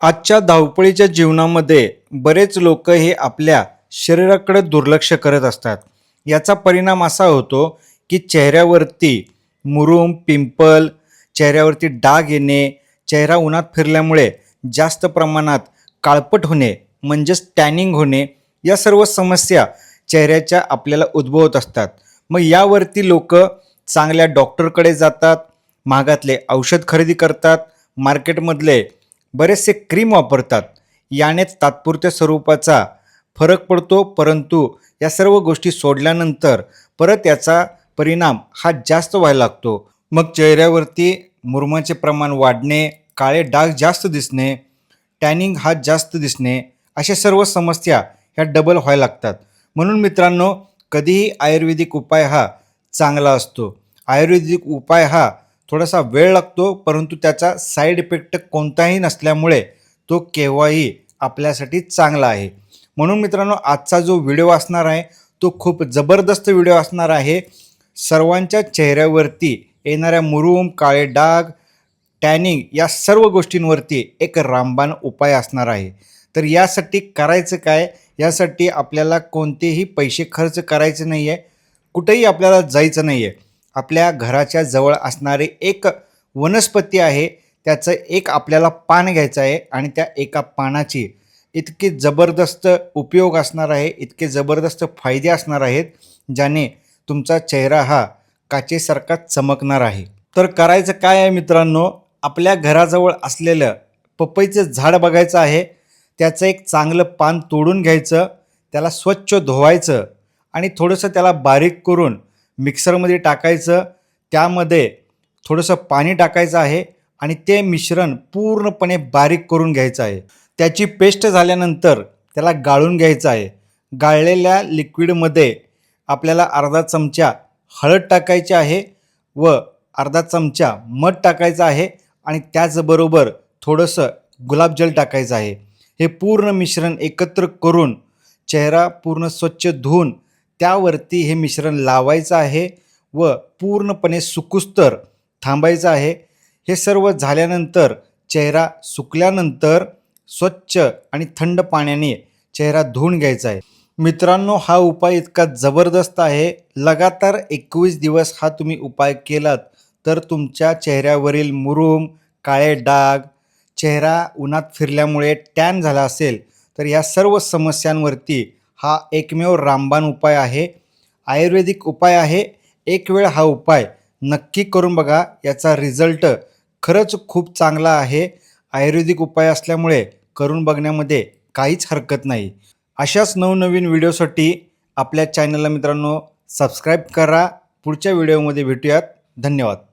आजच्या धावपळीच्या जीवनामध्ये बरेच लोक हे आपल्या शरीराकडे दुर्लक्ष करत असतात. याचा परिणाम असा होतो की चेहऱ्यावरती मुरूम पिंपल चेहऱ्यावरती डाग येणे चेहरा उन्हात फिरल्यामुळे जास्त प्रमाणात काळपट होणे म्हणजेच टॅनिंग होणे या सर्व समस्या चेहऱ्याच्या आपल्याला उद्भवत असतात. मग यावरती लोक चांगल्या डॉक्टरकडे जातात महागातले औषध खरेदी करतात मार्केटमधले बरेचसे क्रीम वापरतात. यानेच तात्पुरत्या स्वरूपाचा फरक पडतो परंतु या सर्व गोष्टी सोडल्यानंतर परत याचा परिणाम हा जास्त व्हायला लागतो. मग चेहऱ्यावरती मुरमाचे प्रमाण वाढणे काळे डाग जास्त दिसणे टॅनिंग हा जास्त दिसणे अशा सर्व समस्या ह्या डबल व्हायला लागतात. म्हणून मित्रांनो कधीही आयुर्वेदिक उपाय हा चांगला असतो. आयुर्वेदिक उपाय हा थोडासा वेळ लागतो परंतु त्याचा साईड इफेक्ट कोणताही नसल्यामुळे तो केव्हाही आपल्यासाठी चांगला आहे. म्हणून मित्रांनो आजचा जो व्हिडिओ असणार आहे तो खूप जबरदस्त व्हिडिओ असणार आहे. सर्वांच्या चेहऱ्यावरती येणाऱ्या मुरूम काळे डाग टॅनिंग या सर्व गोष्टींवरती एक रामबाण उपाय असणार आहे. तर यासाठी करायचं काय? यासाठी आपल्याला कोणतेही पैसे खर्च करायचे नाही आहे कुठेही आपल्याला जायचं नाही आहे आपल्या घराच्या जवळ असणारे एक वनस्पती आहे त्याचं एक आपल्याला पान घ्यायचं आहे आणि त्या एका पानाची इतके जबरदस्त उपयोग असणार आहे इतके जबरदस्त फायदे असणार आहेत ज्याने तुमचा चेहरा हा काचेसारखा चमकणार आहे. तर करायचं काय आहे मित्रांनो आपल्या घराजवळ असलेलं पपईचं झाड बघायचं आहे त्याचं एक चांगलं पान तोडून घ्यायचं त्याला स्वच्छ धुवायचं आणि थोडंसं त्याला बारीक करून मिक्सरमध्ये टाकायचं त्यामध्ये थोडंसं पाणी टाकायचं आहे आणि ते मिश्रण पूर्णपणे बारीक करून घ्यायचं आहे. त्याची पेस्ट झाल्यानंतर त्याला गाळून घ्यायचं आहे. गाळलेल्या लिक्विडमध्ये आपल्याला अर्धा चमचा हळद टाकायची आहे व अर्धा चमचा मध टाकायचा आहे आणि त्याचबरोबर थोडंसं गुलाबजल टाकायचं आहे. हे पूर्ण मिश्रण एकत्र करून चेहरा पूर्ण स्वच्छ धुवून त्यावरती हे मिश्रण लावायचं आहे व पूर्णपणे सुकुस्तर थांबायचं आहे. हे सर्व झाल्यानंतर चेहरा सुकल्यानंतर स्वच्छ आणि थंड पाण्याने चेहरा धुवून घ्यायचा आहे. मित्रांनो हा उपाय इतका जबरदस्त आहे. लगातार एकवीस दिवस हा तुम्ही उपाय केलात तर तुमच्या चेहऱ्यावरील मुरूम काळे डाग चेहरा उन्हात फिरल्यामुळे टॅन झाला असेल तर या सर्व समस्यांवरती हा एकमेव रामबाण उपाय आहे. आयुर्वेदिक उपाय आहे. एक वेळ हा उपाय नक्की करून बघा. याचा रिझल्ट खरंच खूप चांगला आहे. आयुर्वेदिक उपाय असल्यामुळे करून बघण्यामध्ये काहीच हरकत नाही. अशाच नवनवीन व्हिडिओसाठी आपल्या चॅनलला मित्रांनो सबस्क्राईब करा. पुढच्या व्हिडिओमध्ये भेटूयात. धन्यवाद.